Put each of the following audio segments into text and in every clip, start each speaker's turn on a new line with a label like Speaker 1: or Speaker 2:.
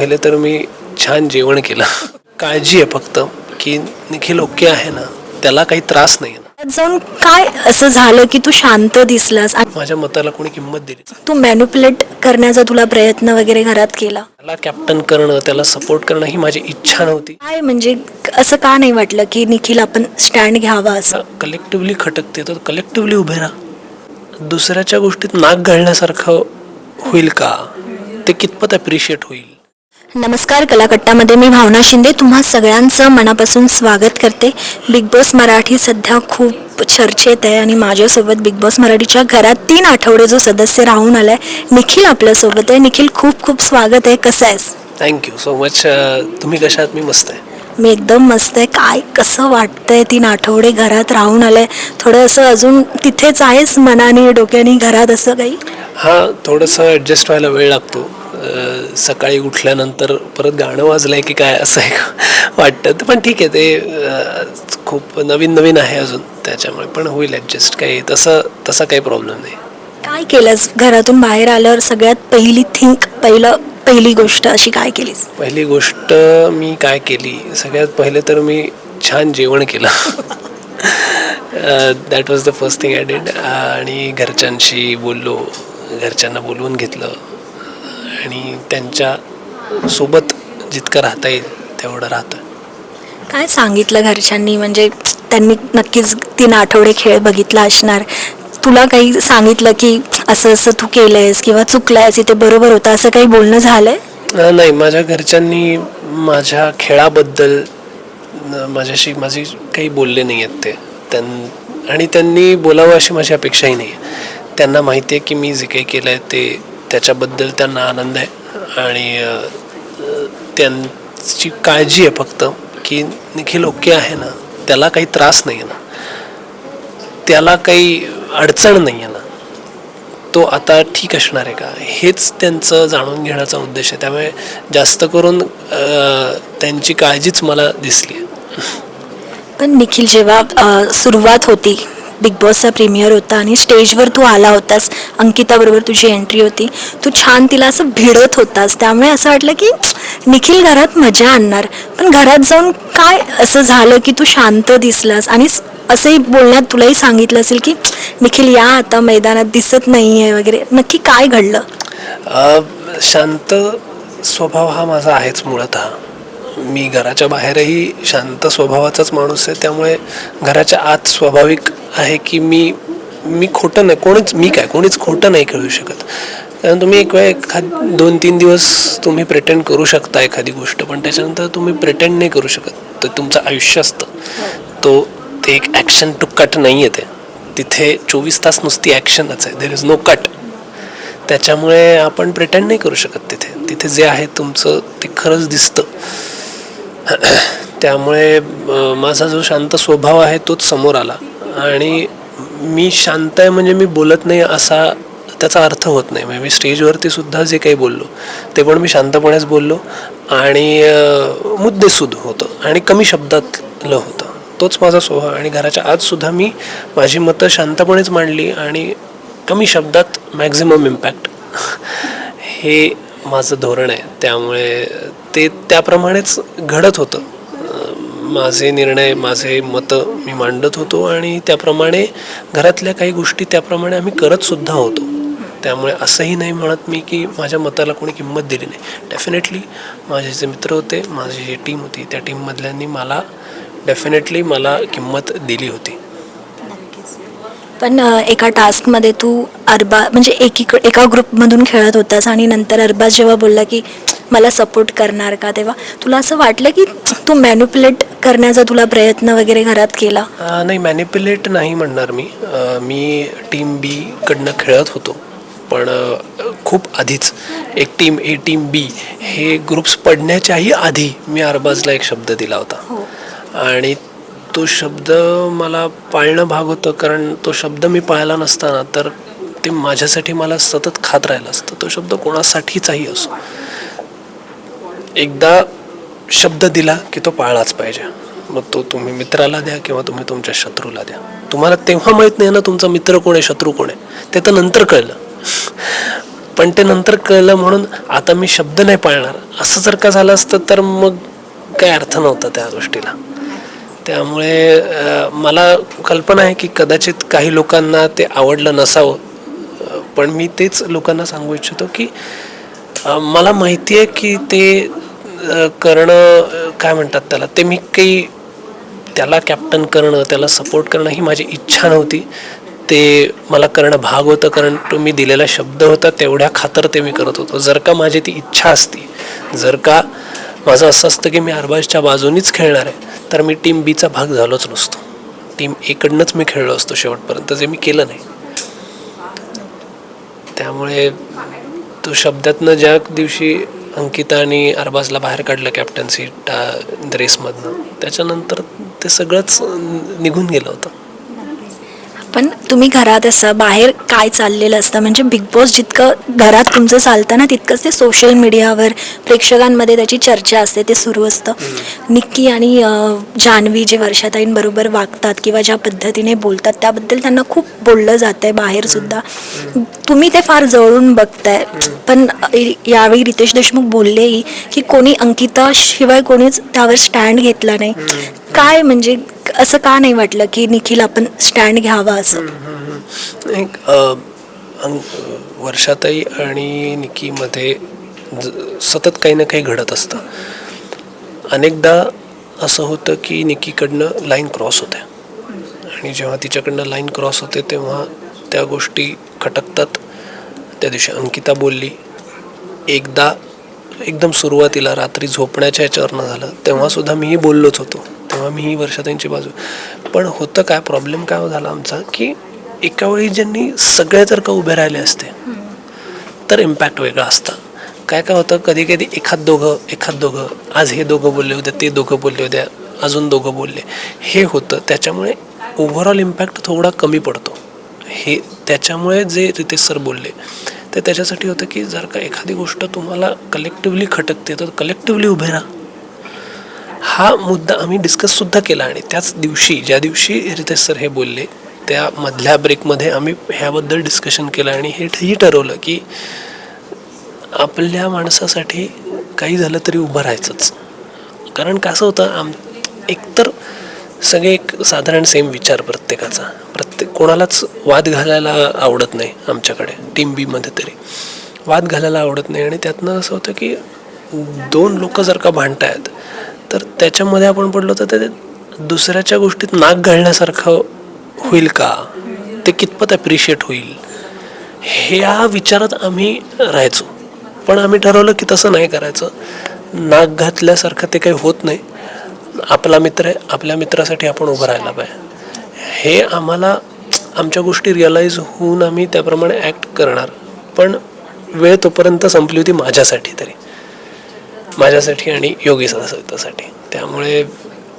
Speaker 1: पहिले तर मी छान जेवण केलं. काळजी आहे फक्त की निखिल ओके आहे ना त्याला काही त्रास नाही ना.
Speaker 2: जाऊन काय असं झालं की तू शांत दिसलास? आणि
Speaker 1: माझ्या मताला कोणी किंमत दिली.
Speaker 2: तू मॅन्युप्युलेट करण्याचा तुला प्रयत्न वगैरे घरात केला?
Speaker 1: त्याला कॅप्टन करणं त्याला सपोर्ट करणं ही माझी इच्छा नव्हती.
Speaker 2: काय म्हणजे असं का नाही वाटलं की निखिल आपण स्टँड घ्यावा असं?
Speaker 1: कलेक्टिव्हली खटकते तर कलेक्टिव्हली उभे राहा. दुसऱ्याच्या गोष्टीत नाक घालण्यासारखं होईल का? ते कितपत अप्रिशिएट होईल?
Speaker 2: नमस्कार कलाकट्टामध्ये मी भावना शिंदे. तुम्हा सगळ्यांचं मनापासून स्वागत करते. बिग बॉस मराठी सध्या खूप चर्चेत आहे आणि माझ्यासोबत बिग बॉस मराठीच्या घरात तीन आठवडे जो सदस्य राहून आलाय निखिल आपल्यासोबत आहे. निखिल खूप खूप स्वागत आहे. कसं आहेस?
Speaker 1: थँक्यू सो मच तुम्ही कशा आहात? मी मस्त आहे.
Speaker 2: मी एकदम मस्त आहे. काय कसं वाटतंय तीन आठवडे घरात राहून आलंय? थोडं असं अजून तिथेच आहेस मनाने डोक्याने घरात असं काही?
Speaker 1: हा थोडंसं ॲडजस्ट व्हायला वेळ लागतो. सकाळी उठल्यानंतर परत गाणं वाजलंय की काय असं एक वाटतं. पण ठीक आहे ते खूप नवीन नवीन आहे अजून त्याच्यामुळे पण होईल ॲडजस्ट काही. तसं तसा काही प्रॉब्लेम नाही.
Speaker 2: काय केलंस? घरातून बाहेर आल्यावर सगळ्यात पहिली थिंक पहिलं पहिली गोष्ट अशी काय केलीस?
Speaker 1: पहिली गोष्ट मी काय केली? सगळ्यात पहिले तर मी छान जेवण केलं. That was the first thing I did आणि घरच्यांशी बोललो. घरच्यांना बोलवून घेतलं. आणि त्यांच्यासोबत जितकं राहता येईल तेवढं राहतं.
Speaker 2: काय सांगितलं घरच्यांनी? म्हणजे त्यांनी नक्कीच तीन आठवडे खेळ बघितला असणार. तुला काही सांगितलं की असं असं तू केलंयस किंवा चुकलंयस इथे बरोबर होतं असं काही बोलणं झालंय?
Speaker 1: अं, नाही माझ्या घरच्यांनी माझ्या खेळाबद्दल माझ्याशी माझी काही बोलले नाही आहेत ते. त्यां आणि त्यांनी बोलावं अशी माझी अपेक्षाही नाही आहे. त्यांना माहिती आहे की मी जे काही केलं आहे ते त्याच्याबद्दल त्यांना आनंद आहे. आणि त्यांची काळजी आहे फक्त की निखिल ओके आहे ना त्याला काही त्रास नाही आहे ना. त्याला काही अडचण नाही आहे ना. तो आता ठीक असणार आहे का? हेच त्यांचं जाणून घेण्याचा उद्देश आहे. त्यामुळे जास्त करून त्यांची काळजीच मला दिसली
Speaker 2: पण निखिल जेव्हा सुरुवात होती बिग बॉसचा प्रीमियर होता आणि स्टेजवर तू आला होतास. अंकिताबरोबर तुझी एंट्री होती. तू छान तिला असं भिडत होतास. त्यामुळे असं वाटलं की निखिल घरात मजा आणणार. पण घरात जाऊन काय असं झालं की तू शांत दिसलास? आणि असंही बोलण्यात तुलाही सांगितलं असेल की निखिल या आता मैदानात दिसत नाही आहे वगैरे. नक्की काय घडलं?
Speaker 1: शांत स्वभाव हा माझा आहेच मुळतः. मी घराच्या बाहेरही शांत स्वभावाचाच माणूस आहे. त्यामुळे घराच्या आत स्वाभाविक आहे की मी मी खोटं नाही कोणीच मी काय कोणीच खोटं नाही खेळू शकत. कारण तुम्ही एक वेळ एखाद दोन तीन दिवस तुम्ही प्रेटेंड करू शकता एखादी गोष्ट पण त्याच्यानंतर तुम्ही प्रेटेंड नाही करू शकत. तर तुमचं आयुष्य असतं. तो ते एक ॲक्शन टू कट नाही आहे ते. तिथे चोवीस तास नुसती ॲक्शनच आहे. देर इज नो कट त्याच्यामुळे आपण प्रिटेंड नाही करू शकत तिथे. तिथे जे आहे तुमचं ते खरंच दिसतं. त्यामुळे माझा जो शांत स्वभाव आहे तोच समोर आला. आणि मी शांत आहे म्हणजे मी बोलत नाही असा त्याचा अर्थ होत नाही. म्हणजे मी स्टेजवरती सुद्धा जे काही बोललो ते पण मी शांतपणेच बोललो आणि मुद्देसूद होतं आणि कमी शब्दातलं होतं. तोच माझा स्वभाव आणि घराच्या आजसुद्धा मी माझी मतं शांतपणेच मांडली आणि कमी शब्दात मॅक्झिमम इम्पॅक्ट हे माझं धोरण आहे. त्यामुळे ते त्याप्रमाणेच घडत होतं. माझे निर्णय माझे मतं मी मांडत होतो आणि त्याप्रमाणे घरातल्या काही गोष्टी त्याप्रमाणे आम्ही करत सुद्धा होतो. त्यामुळे असंही नाही म्हणत मी की माझ्या मताला कोणी किंमत दिली नाही. डेफिनेटली माझे जे मित्र होते माझी जी टीम होती त्या टीममधल्यांनी मला डेफिनेटली मला किंमत दिली होती.
Speaker 2: पण एका टास्कमध्ये तू अरबा म्हणजे एकीक एका ग्रुपमधून खेळत होतास आणि नंतर अरबाज जेव्हा बोलला की मला सपोर्ट करणार का? तेव्हा तुला असं वाटलं की तू मॅन्युप्युलेट करण्याचा तुला प्रयत्न वगैरे घरात केला?
Speaker 1: नाही मॅनिप्युलेट नाही म्हणणार मी. मी टीम बी कडनं खेळत होतो. पण खूप आधीच. एक टीम ए टीम बी हे ग्रुप्स पडण्याच्याही आधी मी अरबाजला एक शब्द दिला होता. आणि तो शब्द मला पाळणं भाग होतं कारण तो शब्द मी पाळला नसताना तर ते माझ्यासाठी मला सतत खात राहिलं असतं. तो शब्द कोणासाठीचाही असो. एकदा शब्द दिला की तो पाळलाच पाहिजे. मग तो तुम्ही मित्राला द्या किंवा तुम्ही तुमच्या शत्रूला द्या. तुम्हाला तेव्हा माहीत नाही ना तुमचा मित्र कोण आहे शत्रू कोण आहे. ते तर नंतर कळलं. पण ते नंतर कळलं म्हणून आता मी शब्द नाही पाळणार. असं जर का झालं असतं तर मग काय अर्थ नव्हता त्या गोष्टीला. त्यामुळे मला कल्पना आहे की कदाचित काही लोकांना ते आवडलं नसावं. पण मी तेच लोकांना सांगू इच्छितो की मला माहिती आहे की ते करणं काय म्हणतात त्याला ते मी काही त्याला कॅप्टन करणं त्याला सपोर्ट करणं ही माझी इच्छा नव्हती. ते मला करणं भाग होतं कारण तो मी दिलेला शब्द होता तेवढ्या खातर ते मी करत होतो. जर का माझी ती इच्छा असती जर का माझं असं असतं की मी अरबाजच्या बाजूनीच खेळणार आहे तर मी टीम बीचा भाग झालोच नसतो. टीम एकडनंच मी खेळलो असतो शेवटपर्यंत जे मी केलं नाही. त्यामुळे तो शब्दातनं ज्या दिवशी अंकिता आणि अरबाजला बाहेर काढलं कॅप्टन्सी टा रेसमधनं त्याच्यानंतर ते सगळंच निघून गेलं होतं.
Speaker 2: पण तुम्ही घरात असं बाहेर काय चाललेलं असतं? म्हणजे बिग बॉस जितकं घरात तुमचं चालतं ना तितकंच ते सोशल मीडियावर प्रेक्षकांमध्ये त्याची चर्चा असते ते सुरू असतं. निक्की आणि जान्हवी जे वर्षाताईंबरोबर वागतात किंवा ज्या पद्धतीने बोलतात त्याबद्दल त्यांना खूप बोललं जातं आहे बाहेर सुद्धा. तुम्ही ते फार जवळून बघताय. पण यावेळी रितेश देशमुख बोललेही की कोणी अंकिता शिवाय कोणीच त्यावर स्टँड घेतला नाही. काय म्हणजे असं का नाही वाटलं की निखिल आपण स्टँड घ्यावा असं?
Speaker 1: एक अं- वर्षाताई आणि निकीमध्ये ज- सतत काही ना काही घडत असतं. अनेकदा असं होतं की निकीकडनं लाईन क्रॉस होत्या. आणि जेव्हा तिच्याकडनं लाईन क्रॉस होते तेव्हा त्या गोष्टी खटकतात. त्या दिवशी अंकिता बोलली एकदा एकदम सुरुवातीला रात्री झोपण्याच्या याच्यावरनं झालं तेव्हासुद्धा मीही बोललोच होतो. तेव्हा वर्षा त्यांची बाजू. पण होतं काय? प्रॉब्लेम काय झाला आमचा की एका वेळी ज्यांनी सगळे जर का उभे राहिले असते तर इम्पॅक्ट वेगळा असतं. काय काय होतं? कधी कधी एखाद दोघं एखाद दोघं आज हे दोघं बोलले होते ते दोघं बोलले होते अजून दोघं बोलले. हे होतं. त्याच्यामुळे ओव्हरऑल इम्पॅक्ट थोडा कमी पडतो. हे त्याच्यामुळे जे रितेश सर बोलले ते त्याच्यासाठी होतं की जर का एखादी गोष्ट तुम्हाला कलेक्टिव्हली खटकते तर कलेक्टिव्हली उभे राहा. हा मुद्दा आम्ही डिस्कससुद्धा केला आणि त्याच दिवशी ज्या दिवशी रितेश सर हे बोलले त्या मधल्या ब्रेकमध्ये आम्ही ह्याबद्दल डिस्कशन केलं आणि हे ही ठरवलं की आपल्या माणसासाठी काही झालं तरी उभं राहायचंच. कारण कसं होतं आम एकतर सगळे एक साधारण सेम विचार प्रत्येकाचा. प्रत्येक कोणालाच वाद घालायला आवडत नाही आमच्याकडे टीम बीमध्ये तरी. वाद घालायला आवडत नाही आणि त्यातनं असं होतं की दोन लोक जर का भांडत आहेत तर त्याच्यामध्ये आपण पडलो तर ते दुसऱ्याच्या गोष्टीत नाक घालण्यासारखं होईल का? ते कितपत ॲप्रिशिएट होईल? ह्या विचारात आम्ही राहायचो. पण आम्ही ठरवलं की तसं नाही करायचं. नाक घातल्यासारखं ते काही होत नाही. आपला मित्र आहे आपल्या मित्रासाठी आपण उभं राहायला पाहिजे. हे आम्हाला आमच्या गोष्टी रिअलाईज होऊन आम्ही त्याप्रमाणे ॲक्ट करणार. पण वेळ तोपर्यंत संपली होती माझ्यासाठी तरी. माझ्यासाठी आणि योगी सदस्यसाठी त्यामुळे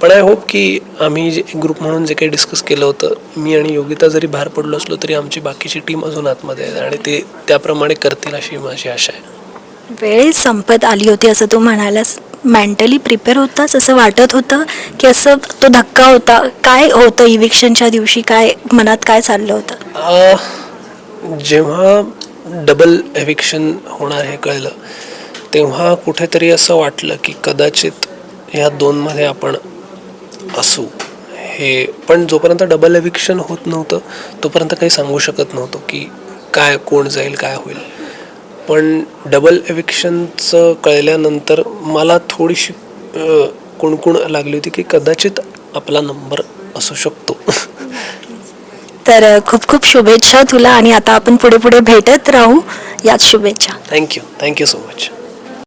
Speaker 1: पण आय होप की आम्ही जे ग्रुप म्हणून जे काही डिस्कस केलं होतं मी आणि योगिता जरी बाहेर पडलो असलो तरी आमची बाकीची टीम अजून आतमध्ये आहे आणि ते त्याप्रमाणे करतील अशी माझी आशा आहे.
Speaker 2: वेळ संपत आली होती असं तू म्हणालास. मेंटली प्रिपेअर होतास असं वाटत होतं की असं तो धक्का होता? काय होतं इविक्शनच्या दिवशी? काय मनात काय चाललं होतं?
Speaker 1: जेव्हा डबल एविक्शन होणार हे कळलं तेव्हा कुठेतरी असं वाटलं की कदाचित ह्या दोनमध्ये आपण असू. हे पण जोपर्यंत डबल एविक्शन होत नव्हतं तोपर्यंत काही सांगू शकत नव्हतो की काय कोण जाईल काय होईल. पण डबल एविक्शनचं कळल्यानंतर मला थोडीशी कुणकुण लागली होती की कदाचित आपला नंबर असू शकतो.
Speaker 2: तर खूप खूप शुभेच्छा तुला आणि आता आपण पुढे पुढे भेटत राहू. याच शुभेच्छा.
Speaker 1: Thank you thank you so much